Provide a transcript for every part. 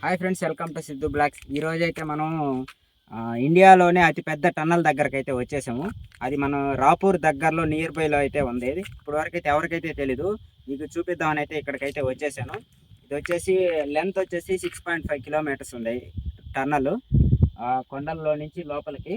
Hi friends welcome to Siddhu vlogs ఈ రోజు అయితే మనం ఇండియాలోనే అతి పెద్ద టన్నల్ దగ్గరకు అయితే వచ్చేసాము. అది మనం రాపూర్ దగ్గరలో నియర్ బైలో అయితే ఉంది. ఇది ఇప్పుడు వరకు అయితే ఎవరికైతే తెలీదు మీకు చూపిద్దామని అయితే ఇక్కడికైతే వచ్చేసాను. ఇది వచ్చేసి లెంత్ వచ్చేసి సిక్స్ పాయింట్ ఫైవ్ కిలోమీటర్స్ ఉంది టన్నల్. కొండల్లో నుంచి లోపలికి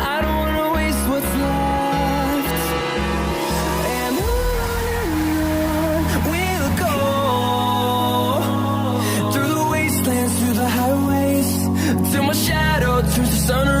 I through the sunrise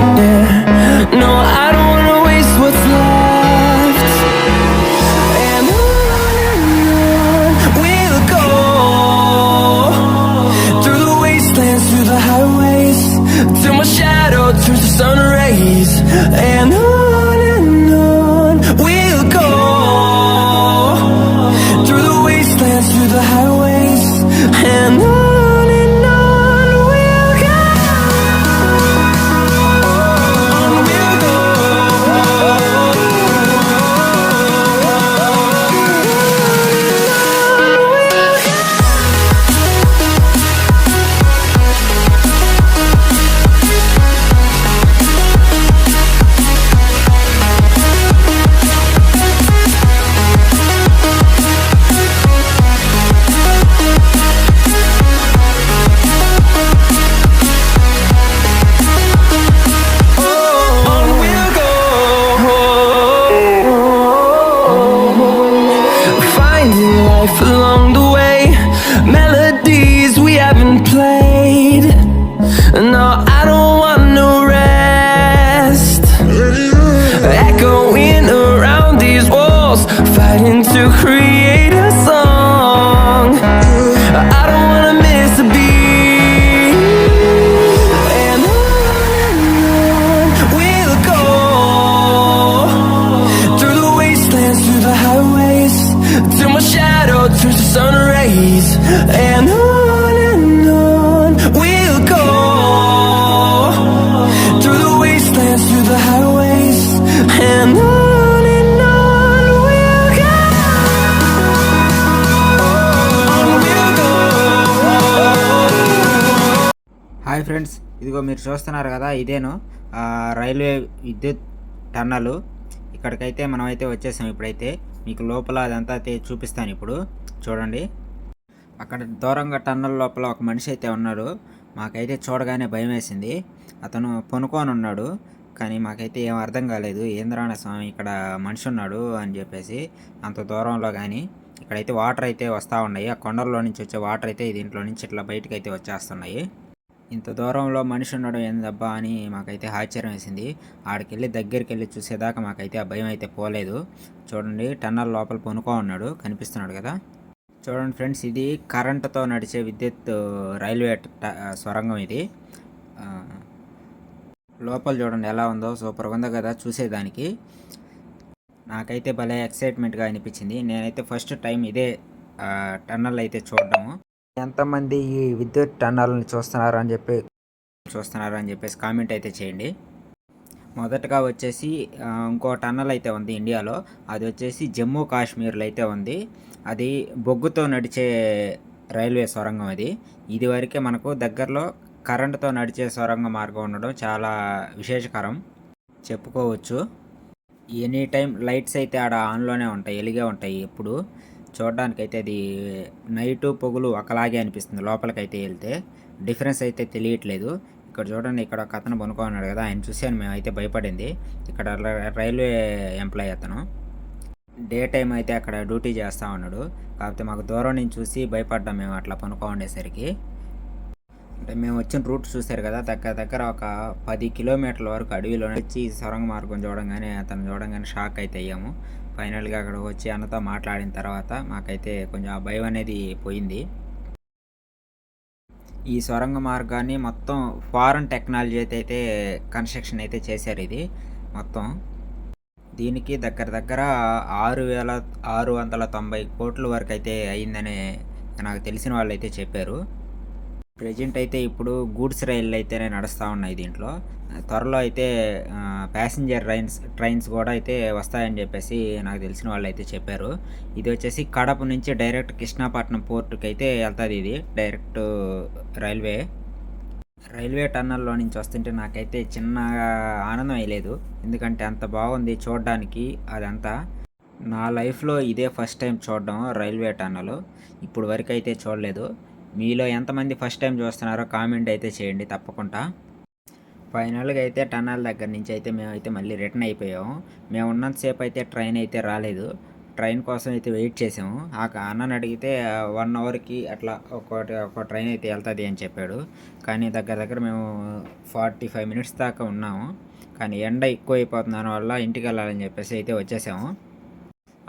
Hi friends. ఇదిగో మీరు చూస్తున్నారు కదా ఇదేను. రైల్వే విద్యుత్ టన్నలు. ఇక్కడికైతే మనమైతే వచ్చేసాం ఇప్పుడైతే. మీకు లోపల అదంతా అయితే చూపిస్తాను ఇప్పుడు. చూడండి. అక్కడ దూరంగా టన్నల్ లోపల ఒక మనిషి అయితే ఉన్నాడు. మాకైతే చూడగానే భయం వేసింది అతను పొనుకొని ఉన్నాడు కానీ మాకైతే ఏం అర్థం కాలేదు. ఏంద్రాణ స్వామి ఇక్కడ మనిషి ఉన్నాడు అని చెప్పేసి. అంత దూరంలో కానీ ఇక్కడైతే వాటర్ అయితే వస్తూ ఉన్నాయి. ఆ కొండల్లో నుంచి వచ్చే వాటర్ అయితే దీంట్లో నుంచి ఇట్లా బయటకు అయితే వచ్చేస్తున్నాయి. ఇంత దూరంలో మనిషి ఉండడం ఏందబ్బా అని మాకైతే ఆశ్చర్యం వేసింది ఆడికి వెళ్ళి దగ్గరికి వెళ్ళి చూసేదాకా మాకైతే ఆ భయం అయితే పోలేదు. చూడండి టన్నల్ లోపల పొనుకో ఉన్నాడు కనిపిస్తున్నాడు కదా. చూడండి ఫ్రెండ్స్ ఇది కరెంటుతో నడిచే విద్యుత్ రైల్వే సొరంగం ఇది. లోపల చూడండి ఎలా ఉందో సూపర్గా ఉందో కదా చూసేదానికి. నాకైతే భలే ఎక్సైట్మెంట్గా అనిపించింది. నేనైతే ఫస్ట్ టైం ఇదే టన్నల్ అయితే చూడడము. ఎంతమంది ఈ విద్యుత్ టన్నల్ని చూస్తున్నారు అని చెప్పి చూస్తున్నారు అని చెప్పేసి కామెంట్ అయితే చేయండి. మొదటగా వచ్చేసి ఇంకో టన్నల్ అయితే ఉంది ఇండియాలో. అది వచ్చేసి జమ్మూ కాశ్మీర్లో అయితే ఉంది. అది బొగ్గుతో నడిచే రైల్వే సొరంగం అది. ఇది వరకే మనకు దగ్గరలో కరెంటుతో నడిచే సొరంగ మార్గం ఉండడం చాలా విశేషకరం. చెప్పుకోవచ్చు. ఎనీ టైం లైట్స్ అయితే ఆడ ఆన్లోనే ఉంటాయి వెలిగే ఉంటాయి ఎప్పుడు. చూడడానికైతే అది నైటు పొగులు ఒకలాగే అనిపిస్తుంది. లోపలికైతే వెళ్తే డిఫరెన్స్ అయితే తెలియట్లేదు. ఇక్కడ చూడండి ఇక్కడ ఒక అతను పనుకో ఉన్నాడు కదా ఆయన చూసాను మేమైతే భయపడింది. ఇక్కడ రైల్వే ఎంప్లాయ్ అతను. డే టైం అయితే అక్కడ డ్యూటీ చేస్తూ ఉన్నాడు. కాకపోతే మాకు దూరం నుంచి చూసి భయపడ్డాం మేము అట్లా పనుకో ఉండేసరికి. అంటే మేము వచ్చిన రూట్ చూసారు కదా దగ్గర దగ్గర ఒక పది కిలోమీటర్ల వరకు అడవిలో వచ్చి సొరంగ మార్గం చూడంగానే అతను చూడంగానే షాక్ అయితే అయ్యాము. ఫైనల్గా అక్కడికి వచ్చి అన్నతో మాట్లాడిన తర్వాత మాకైతే కొంచెం ఆ భయం అనేది పోయింది. ఈ సొరంగ మార్గాన్ని మొత్తం ఫారెన్ టెక్నాలజీ అయితే అయితే కన్స్ట్రక్షన్ అయితే చేశారు ఇది మొత్తం. దీనికి దగ్గర దగ్గర ఆరు వేల ఆరు వందల తొంభై కోట్ల వరకు అయితే అయిందని నాకు తెలిసిన వాళ్ళు అయితే చెప్పారు. ప్రజెంట్ అయితే ఇప్పుడు గూడ్స్ రైళ్ళు అయితేనే నడుస్తూ ఉన్నాయి దీంట్లో. త్వరలో అయితే ప్యాసింజర్ ట్రైన్స్ ట్రైన్స్ కూడా అయితే వస్తాయని చెప్పేసి నాకు తెలిసిన వాళ్ళు అయితే చెప్పారు. ఇది వచ్చేసి కడప నుంచి డైరెక్ట్ కృష్ణాపట్నం పోర్టుకి అయితే వెళ్తుంది ఇది డైరెక్ట్ రైల్వే. రైల్వే టన్నల్లో నుంచి వస్తుంటే నాకైతే చిన్న ఆనందం అయ్యలేదు. ఎందుకంటే అంత బాగుంది చూడడానికి అదంతా. నా లైఫ్లో ఇదే ఫస్ట్ టైం చూడడం రైల్వే టన్నల్. ఇప్పుడు వరకు అయితే చూడలేదు. మీలో ఎంతమంది ఫస్ట్ టైం చూస్తున్నారో కామెంట్ అయితే చేయండి తప్పకుండా. ఫైనల్గా అయితే టనాల దగ్గర నుంచి అయితే మేమైతే మళ్ళీ రిటర్న్ అయిపోయాము. మేము ఉన్నంతసేపు అయితే ట్రైన్ అయితే రాలేదు. ట్రైన్ కోసం అయితే వెయిట్ చేసాము. ఆ అన్నని అడిగితే వన్ అవర్కి అట్లా ఒకటి ఒక ట్రైన్ అయితే వెళ్తుంది అని చెప్పాడు. కానీ దగ్గర దగ్గర మేము ఫార్టీ ఫైవ్ మినిట్స్ దాకా ఉన్నాము. కానీ ఎండ ఎక్కువ అయిపోతుంది వల్ల ఇంటికి వెళ్ళాలని చెప్పేసి అయితే వచ్చేసాము.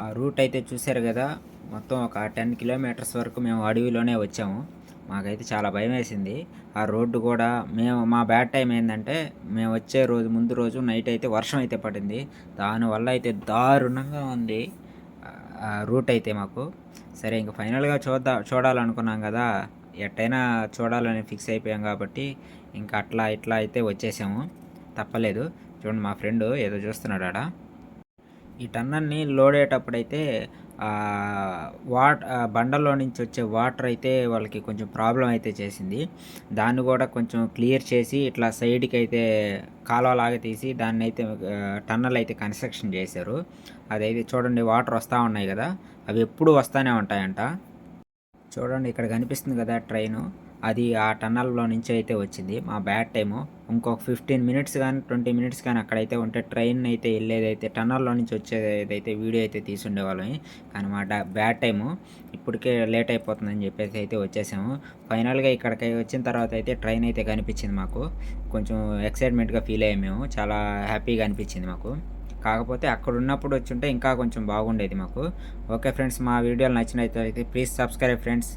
ఆ రూట్ అయితే చూశారు కదా మొత్తం ఒక టెన్ కిలోమీటర్స్ వరకు మేము అడవిలోనే వచ్చాము. మాకైతే చాలా భయం వేసింది. ఆ రోడ్డు కూడా మేము మా బ్యాడ్ టైం ఏంటంటే మేము వచ్చే రోజు ముందు రోజు నైట్ అయితే వర్షం అయితే పడింది. దానివల్ల అయితే దారుణంగా ఉంది రూట్ అయితే మాకు. సరే ఇంకా ఫైనల్గా చూద్దాం చూడాలనుకున్నాం కదా. ఎట్టయినా చూడాలని ఫిక్స్ అయిపోయాం కాబట్టి ఇంకా అట్లా ఇట్లా అయితే వచ్చేసాము. తప్పలేదు. చూడండి మా ఫ్రెండ్ ఏదో చూస్తున్నాడు ఆడ. ఈ టన్నల్ని లోడ్ అయ్యేటప్పుడైతే వాట్ బండల్లో నుంచి వచ్చే వాటర్ అయితే వాళ్ళకి కొంచెం ప్రాబ్లం అయితే చేసింది. దాన్ని కూడా కొంచెం క్లియర్ చేసి ఇట్లా సైడ్కి అయితే కాలువలాగా తీసి దాన్ని అయితే టన్నల్ అయితే కన్స్ట్రక్షన్ చేశారు. అదైతే చూడండి వాటర్ వస్తూ ఉన్నాయి కదా. అవి ఎప్పుడు వస్తూనే ఉంటాయంట. చూడండి ఇక్కడ కనిపిస్తుంది కదా ట్రైను. అది ఆ టన్నల్లో నుంచి అయితే వచ్చింది. మా బ్యాడ్ టైము. ఇంకొక ఫిఫ్టీన్ మినిట్స్ కానీ ట్వంటీ మినిట్స్ కానీ అక్కడైతే ఉంటే ట్రైన్ అయితే వెళ్ళేదైతే టన్నల్లో నుంచి వచ్చేదైతే వీడియో అయితే తీసుండేవాళ్ళం. కానీ మా బ్యాడ్ టైము. ఇప్పటికే లేట్ అయిపోతుందని చెప్పేసి అయితే వచ్చేసాము. ఫైనల్గా ఇక్కడికి వచ్చిన తర్వాత అయితే ట్రైన్ అయితే కనిపించింది మాకు. కొంచెం ఎక్సైట్మెంట్గా ఫీల్ అయ్యాము మేము. చాలా హ్యాపీగా అనిపించింది మాకు. కాకపోతే అక్కడ ఉన్నప్పుడు వచ్చి ఉంటే ఇంకా కొంచెం బాగుండేది మాకు. ఓకే ఫ్రెండ్స్ మా వీడియోలు నచ్చినట్లయితే ప్లీజ్ సబ్స్క్రైబ్ ఫ్రెండ్స్.